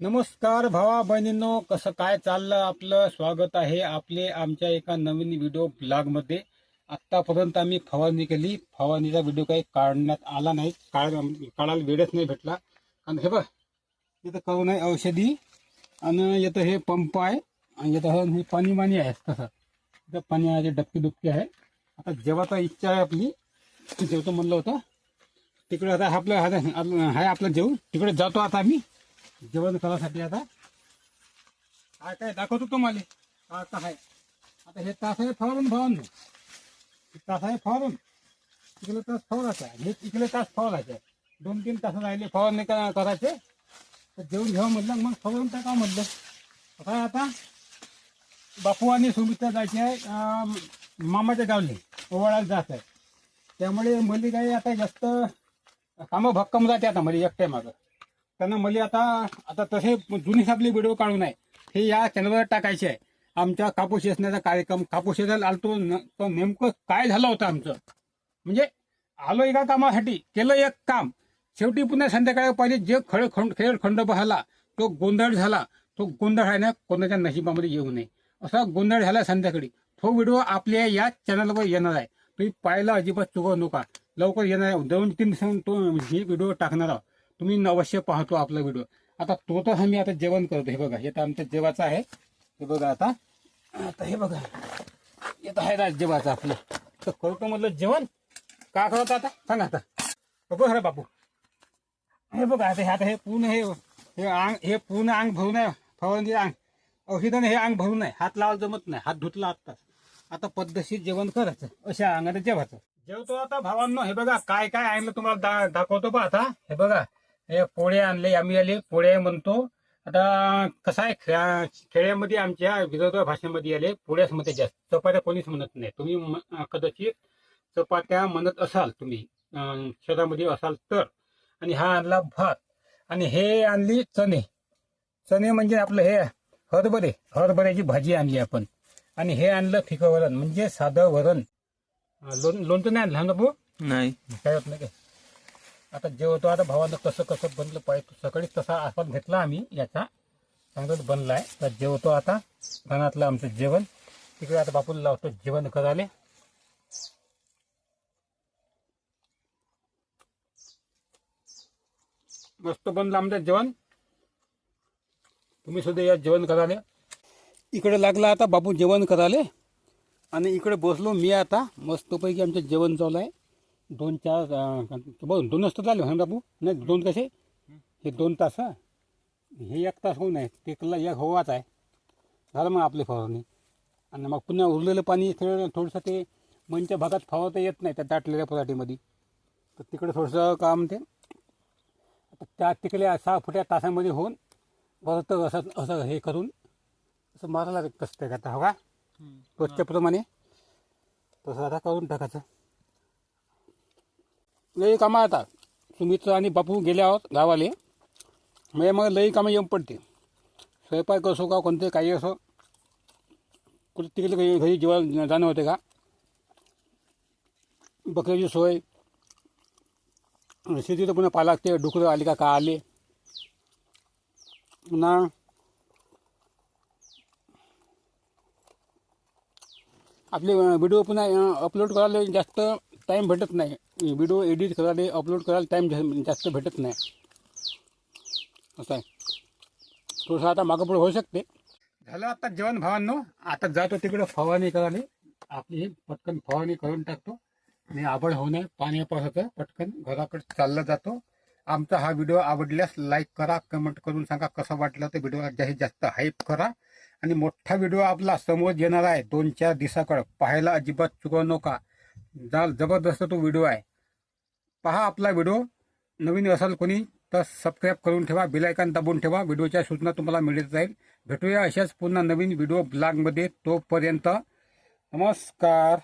नमस्कार भावा बहिणींनो कसं काय चाललं आपलं? स्वागत आहे आपले आमच्या एका नवीन व्हिडिओ ब्लॉगमध्ये आत्तापर्यंत आम्ही फवारणी केली. फवारणीचा व्हिडिओ काही काढण्यात आला नाही. काढ काढायला वेळच नाही भेटला. आणि हे बघ इथं करून आहे औषधी. आणि इथं हे पंप आहे. आणि इथं हे पाणी माणी आहे तसं. इथं पाण्याचे डबके दुबके आहे. आता जेवाचा इच्छा आहे आपली. जेवतो म्हणलं होतं. तिकडे आता आपलं आहे आपलं जेवण. तिकडे जातो आता आम्ही. जेवण करायसाठी आता? काय काय दाखवतो तुम्हाला? हा आता आहे? आता हे तास आहे फवारून फवारून तास आहे फवारून इकडे तास फवारायचा आहे. हे इकडे तास फवारायचा दोन तीन तास राहिले फवारणी करा- करायचे? तर जेवण घ्यावं म्हणलं मग फवारून टाका म्हटलं आता आता बापू आणि सुमित्रा जायची आहे मामाच्या गावले. ओवाळायला जात आहे. त्यामुळे मुली काही आता जास्त कामं भक्कम जाते आता मला एकट्या मागं. त्यांना मला आता आता तसे जुनी आपले व्हिडिओ काढून आहे. हे या चॅनलवर टाकायचे आहे. आमच्या कापूस येसण्याचा कार्यक्रम कापूस येसायला आलतो न- तो नेमकं काय झालं होतं आमचं? म्हणजे आलो एका कामासाठी केलं एक काम. शेवटी पुन्हा संध्याकाळी पाहिजे जे खळ खंड खेळ खंड बहाला तो गोंधळ झाला. तो गोंधळ आहे ना कोणाच्या नशिबामध्ये येऊ नये. असा गोंधळ झाला संध्याकाळी. तो व्हिडिओ आपल्या या चॅनलवर येणार आहे. तुम्ही पाहायला अजिबात चुकवू नका. लवकर येणार आहे. दोन तीन दिवसांनी तो हे व्हिडिओ टाकणार आहोत. तुम्ही अवश्य पाहतो आपला व्हिडिओ. आता तो तर आम्ही आता जेवण करतो. हे बघा हे तर आमचं जेवाचं आहे. हे बघा आता. आता हे बघा. येत आहे ना जेवाचं आपलं. तर करतो म्हटलं जेवण. का करतो आता? सांग आता. बघ रे बापू. हे बघा आता हे आता हे पूर्ण हे हे अंग हे पूर्ण अंग भरून आहे. फवारणी अंग औषधाने हे अंग भरून आहे. हात लावायला जमत नाही. हात धुतला आत्ताच आता पद्धतशीर जेवण करायचं. अशा अंगाने जेवायचं. जेवतो आता भावांनो. हे बघा काय काय आणलं तुम्हाला दा- दाखवतो बा आता. हे बघा. हे पोळे आणले आम्ही आले पोळे म्हणतो. आता कसं आहे खेळा- खेड्यामध्ये आमच्या विदर्भ भाषेमध्ये आले पोळ्याच म्हणते जास्त. चपात्या कोणीच म्हणत नाही. तुम्ही कदाचित चपात्या म्हणत असाल तुम्ही अं, शहरामध्ये असाल तर. आणि हा आणला भात. आणि हे आणली चणे. चणे म्हणजे आपलं हे हरभरे हरभऱ्याची भाजी आणली आपण. आणि हे आणलं फिकं वरण म्हणजे साधं वरण. लोण लोणचं नाही आणलं ना भाऊ? नाही. काय होत नाही काय? आता जेवतो आता भावानं कसं कसं बनलं पाहिजे सकाळी तसा आस्वाद घेतला आम्ही याचा चांगलंच बनलाय. तर जेवतो आता घरातलं आमचं जेवण. तिकडे आता बापूला लावतो जेवण करायला. मस्त बनलं आमचं जेवण. तुम्ही सुद्धा या जेवण कराले इकडे लागला आता बापू जेवण कराले आणि इकडे बसलो मी आता. मस्तपैकी आमचं जेवण चालू आहे. दोन चार बघ दोनच तास झाले हा बापू. नाही दोन कसे? हे दोन तास हा. हे एक तास होऊ नये. ते कल्ला एक हवाच आहे. झालं मग आपली फवारणी. आणि मग पुन्हा उरलेलं पाणी थोडं थोडंसं ते मंच्या भागात फवारता येत नाही त्या दाटलेल्या पराठीमध्ये. तर तिकडे थोडंसं काम ते. आता त्या तिकडे सहा फुट्या तासामध्ये होऊन परत असं असं हे करून असं मारायला कसं का हवा रोजच्याप्रमाणे तसं आता करून टाकायचं. लई कामं आता. सुमित आणि बापू गेले आहोत गावाले. म्हणजे मग लई कामं येऊन पडते. स्वयंपाक असो का कोणते काही असो. कुठे तिकडे घरी घरी जेव्हा जाणं होते का. बकऱ्याची सोय. शेतीत पुन्हा पाहा लागते. डुकरं आले का का आले. पुन्हा आपले व्हिडिओ पुन्हा अपलोड करायला जास्त टाईम भेटत नाही. व्हिडिओ एडिट करायला अपलोड करायला टाईम जास्त भेटत नाही. असं आहे. थोडंसं आता मागंपुढे होऊ शकते. झालं आता जेवण भावांनो. आता जातो तिकडे फवारणी करायला. आपली पटकन फवारणी करून टाकतो. आणि आवड होऊ नये. पाणी पावसाचं पटकन घराकडे चालला जातो. आमचा हा व्हिडिओ आवडल्यास लाईक करा कमेंट करून सांगा कसा वाटला तर व्हिडिओला जास्तीत जास्त हाईप करा. आणि मोठा व्हिडिओ आपला समोर येणार आहे. दोन चार दिवसाकडं. पाहायला अजिबात चुकवू नका. जा जबरदस्त तो व्हिडिओ आहे. पहा आपला व्हिडिओ नवीन असाल कोणी तर सबस्क्राईब करून ठेवा बिलायकन दाबून ठेवा. व्हिडिओच्या सूचना तुम्हाला मिळत जाईल. भेटूया अशाच पुन्हा नवीन व्हिडिओ ब्लॉगमध्ये तोपर्यंत. नमस्कार.